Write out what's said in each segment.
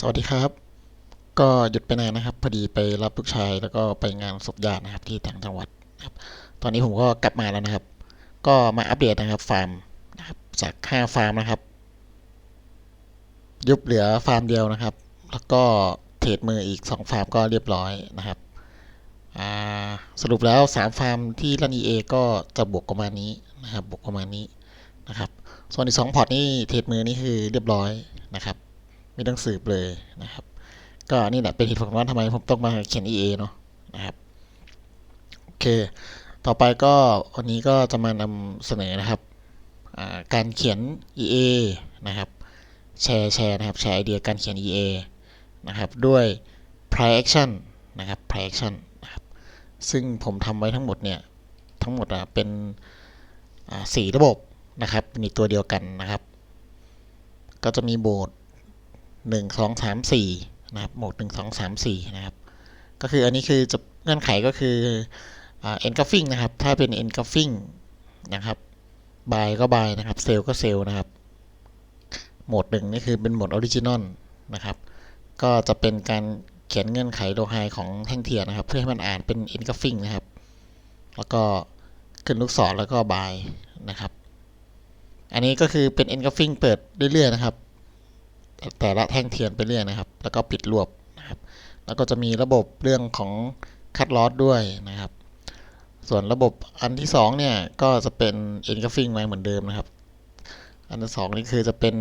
สวัสดีครับ ก็หยุดไปนานนะครับ พอดีไปรับลูกชายแล้วก็ไปงานศพญาตินะครับที่ต่างจังหวัดนะครับ ตอนนี้ผมก็กลับมาแล้วนะครับ ก็มาอัปเดตนะครับฟาร์มนะครับจาก5ฟาร์มนะครับ ยุบเหลือฟาร์มเดียวนะครับ แล้วก็เทรดมืออีก2ฟาร์มก็เรียบร้อยนะครับสรุปแล้ว3ฟาร์มที่รัน EA ก็จะบวกประมาณนี้นะครับบวกประมาณนี้นะครับ ส่วนอีก2พอร์ตนี่เทรดมือนี่คือเรียบร้อยนะครับ ไม่ต้องสืบเลยนะครับ ก็นี่แหละเป็นเหตุผลว่าทำไมผมต้องมาเขียน EA เนาะนะครับโอเค ต่อไปก็วันนี้ก็จะมานำเสนอนะครับการเขียน EA นะครับแชร์แชร์นะครับแชร์ไอเดียการเขียน EA นะครับด้วย Pri Action นะครับ Pri Action นะครับซึ่งผมทำไว้ทั้งหมดเนี่ยทั้งหมดอะเป็นสี่ระบบนะครับในตัวเดียวกันนะครับ ก็จะมีโบด หนึ่งสองสามสี่นะครับโหมดหนึ่งสองสามสี่นะครับก็คืออันนี้คือจะเงื่อนไขก็คือเอ็นกัฟฟิ้งนะครับ ถ้าเป็นเอ็นกัฟฟิ้งนะครับบายก็บายนะครับเซลก็เซลนะครับโหมดหนึ่งนี่คือเป็นโหมดออริจินอลนะครับก็จะเป็นการเขียนเงื่อนไขโลไฮของแท่งเทียนนะครับ เพื่อให้มันอ่านเป็นอินกัฟฟิงนะครับ แล้วก็ขึ้นลูกศรแล้วก็บายนะครับ อันนี้ก็คือเป็นอินกัฟฟิงเปิดเรื่อยๆนะครับ แต่ละแท่งเทียนไปเรื่อยนะครับ แล้วก็ปิดรวบนะครับ แล้วก็จะมีระบบเรื่องของคัดลอสด้วยนะครับ ส่วนระบบอันที่สองเนี่ยก็จะเป็น engulfing มาเหมือนเดิมนะครับ อันที่สองนี่คือจะเป็น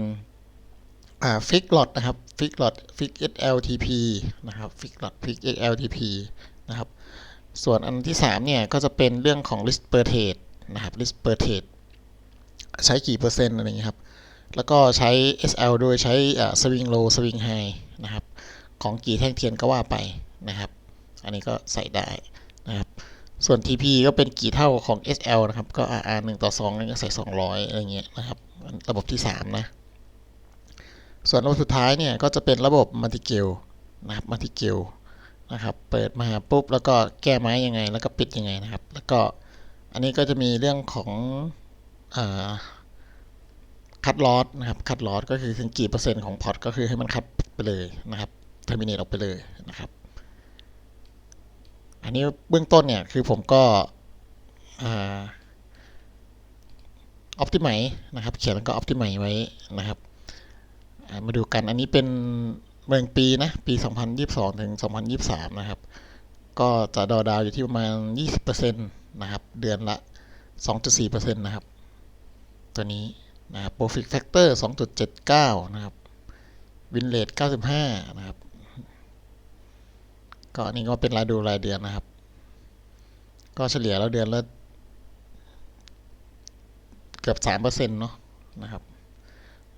ฟิกลอดนะครับฟิกลอดฟิก SLTP นะครับฟิกลอดฟิก SLTP นะครับ ส่วนอันที่สามเนี่ย ก็จะเป็นเรื่องของ list per trade นะครับ list per trade ใช้กี่เปอร์เซ็นต์อะไรอย่างเงี้ยครับ แล้วก็ใช้ SL ด้วยใช้สวิงโลสวิงไฮนะครับ ของกี่แท่งเทียนก็ว่าไปนะครับ อันนี้ก็ใส่ได้นะครับ ส่วน TP ก็เป็นกี่เท่าของ SL นะครับ ก็ RR 1ต่อ2นี่ก็ใส่ 200 อะไรเงี้ยนะครับ ระบบที่ 3 นะ ส่วนระบบสุดท้ายเนี่ย ก็จะเป็นระบบมัลติเกลนะครับมัลติเกลนะครับ เปิดมาปุ๊บ แล้วก็แก้ไม้ยังไง แล้วก็ปิดยังไงนะครับ แล้วก็อันนี้ก็จะมีเรื่องของอ คัดลอสนะครับคัดลอสก็คือถึงกี่เปอร์เซ็นต์ของพอร์ตก็คือให้มันคัดไปเลยนะครับเทอร์มินเนตออกไปเลยนะครับ อันนี้เบื้องต้นเนี่ยคือผมก็ออ p ติไมนะครับเขียนแล้วก็อ p ติไมไว้นะครับมาดูกันอันนี้เป็นเมืองปีนะปี 2022 ถึง 2023 นะครับ ก็จะดอดาวอยู่ที่ประมาณ 20%นะครับ เดือนละ 2.4%นะครับ ตัวนี้ นะครับ profit factor 2.79 นะครับ win rate 95 นะครับ ก็อันนี้ก็เป็นรายดูรายเดือนนะครับ ก็เฉลี่ยแล้วเดือนละเกือบ3%เนาะนะครับ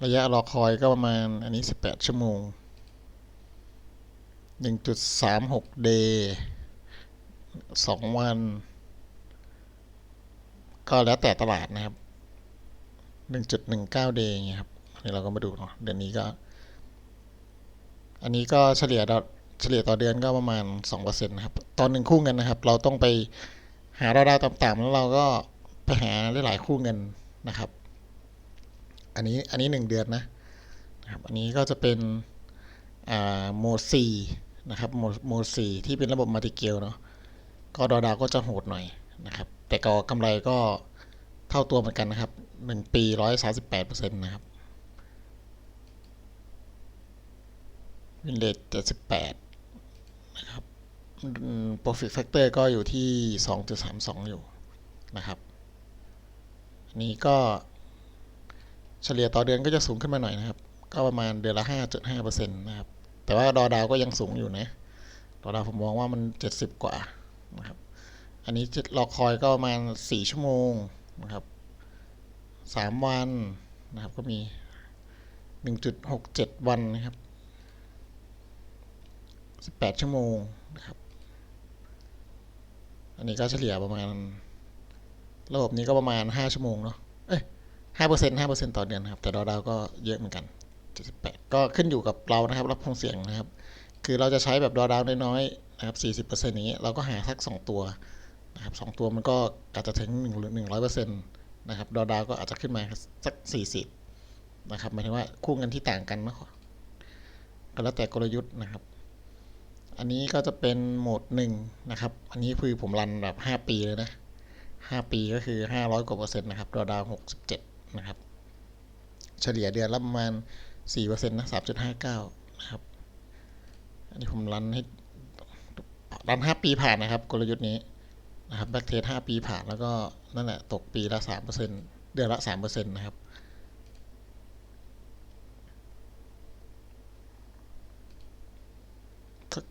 ระยะรอคอยก็ประมาณอันนี้ 18 ชั่วโมง 1.36 day 2วัน ก็แล้วแต่ตลาดนะครับ หนึ่งจุดหนึ่งเก้าเดย์เงี้ยครับอันนี้เราก็มาดูเนาะเดือนนี้ก็ อันนี้ก็เฉลี่ยต่อเฉลี่ยต่อเดือนก็ประมาณสองเปอร์เซ็นต์นะครับ ตอนหนึ่งคู่เงินนะครับ เราต้องไปหาดาวๆต่ำๆแล้วเราก็ไปหาหลายๆคู่เงินนะครับ อันนี้อันนี้หนึ่งเดือนนะนะครับ อันนี้ก็จะเป็นอ่าโมดสี่นะครับโมดโหมดสี่ที่เป็นระบบมัลติเกลเนาะก็ดอดาวก็จะโหดหน่อยนะครับ แต่ก็กำไรก็เท่าตัวเหมือนกันนะครับ หนึ่งปีร้อยสาสิบแปดเปอร์เซ็นต์นะครับวินเลทเจ็ดสิบแปดนะครับ profit factor ก็อยู่ที่สองจุดสามสองอยู่นะครับอันนี้ก็เฉลี่ยต่อเดือนก็จะสูงขึ้นมาหน่อยนะครับ ก็ประมาณเดือนละห้าจุดห้าเปอร์เซ็นต์นะครับ แต่ว่าดอดาวก็ยังสูงอยู่นะดอดาวผมมองว่ามันเจ็ดสิบกว่านะครับ อันนี้รอคอยก็ประมาณสี่ชั่วโมงนะครับ สามวันนะครับก็มีหนึ่งจุดหกเจ็ดวันนะครับสิบแปดชั่วโมงนะครับอันนี้ก็เฉลี่ยประมาณ ระบบนี้ก็ประมาณห้าชั่วโมงเนาะเอ้ยห้าเปอร์เซ็นต์ห้าเปอร์เซ็นต์ต่อเดือนครับ แต่ดาวดาวก็เยอะเหมือนกันเจ็ดสิบแปดก็ขึ้นอยู่กับเรานะครับรับความเสี่ยงนะครับ คือเราจะใช้แบบดาวดาวน้อยๆนะครับสี่สิบเปอร์เซ็นต์นี้เราก็หาสักสองตัวนะครับสองตัวมันก็อาจจะถึงหนึ่งหรือหนึ่งร้อยเปอร์เซ็นต์ นะครับดอดาวก็อาจจะขึ้นมาสักสี่สิบนะครับหมายถึงว่าคู่เงินที่ต่างกันนะก็แล้วแต่กลยุทธ์นะครับ อันนี้ก็จะเป็นโหมดหนึ่งนะครับ อันนี้คือผมรันแบบห้าปีเลยนะห้าปีก็คือห้าร้อยกว่าเปอร์เซ็นต์นะครับดาวดาวหกสิบเจ็ดนะครับ เฉลี่ยเดือนละประมาณสี่เปอร์เซ็นต์นะสามจุดห้าเก้านะครับ อันนี้ผมรันให้รันห้าปีผ่านนะครับ กลยุทธ์นี้ นะครับแบ็กเทสห้าปีผ่านแล้วก็นั่นแหละตกปีละสามเปอร์เซ็นต์เดือนละสามเปอร์เซ็นต์นะครับ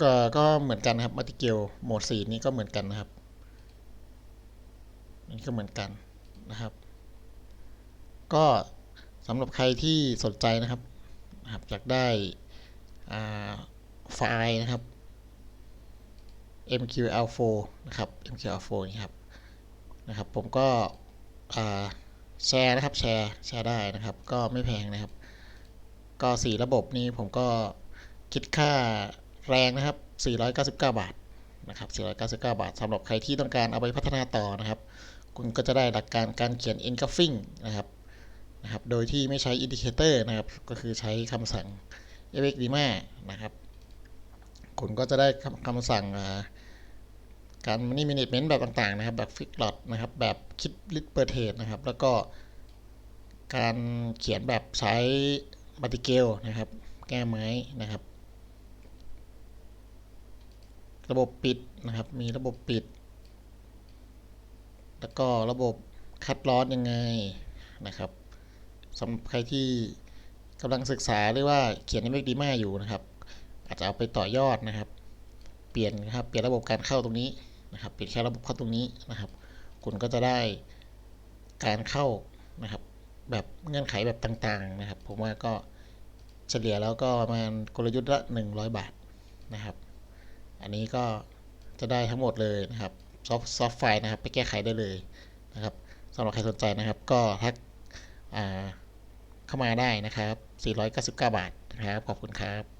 ก็ก็เหมือนกันนะครับมัติเกลโหมดสีนี้ก็เหมือนกันนะครับนี่ก็เหมือนกันนะครับ ก็สำหรับใครที่สนใจนะครับอยากได้ไฟล์นะครับ MQL4 นะครับ MQL4 นี่ครับนะครับ ผมก็แชร์นะครับแชร์แชร์ได้นะครับ ก็ไม่แพงนะครับ ก็สีระบบนี้ผมก็คิดค่าแรงนะครับ 499 บาทนะครับ 499 บาทสำหรับใครที่ต้องการเอาไปพัฒนาต่อนะครับ คุณก็จะได้หลักการการเขียน encoding นะครับนะครับ โดยที่ไม่ใช้ indicator นะครับ ก็คือใช้คำสั่ง fxdma นะครับ คุณก็จะได้คำคำสั่งอ่า การ money management แบบต่างๆ นะครับ แบบ fix lot นะครับ แบบคิด list per trade นะครับ แล้วก็การเขียนแบบใช้ m a r t i g a l นะครับ แก้ไม้นะครับ ระบบปิดนะครับ มีระบบปิด แล้วก็ระบบคัดลอสยังไงนะครับสำหรับใครที่กำลังศึกษาหรือว่าเขียนในเมกดีมาอยู่นะครับ อาจจะเอาไปต่อยอดนะครับ เปลี่ยนนะครับ เปลี่ยนระบบการเข้าตรงนี้ นะครับเปลี่ยนแค่ระบบเข้าตรงนี้นะครับ คุณก็จะได้การเข้านะครับ แบบเงื่อนไขแบบต่างๆนะครับ ผมว่าก็เฉลี่ยแล้วก็ประมาณกลยุทธ์ละ 100 บาทนะครับ อันนี้ก็จะได้ทั้งหมดเลยนะครับซอฟซอฟไฟล์นะครับ ไปแก้ไขได้เลยนะครับสำหรับใครสนใจนะครับ ก็ทักอ่าเข้ามาได้นะครับ 499 บาทนะครับ ขอบคุณครับ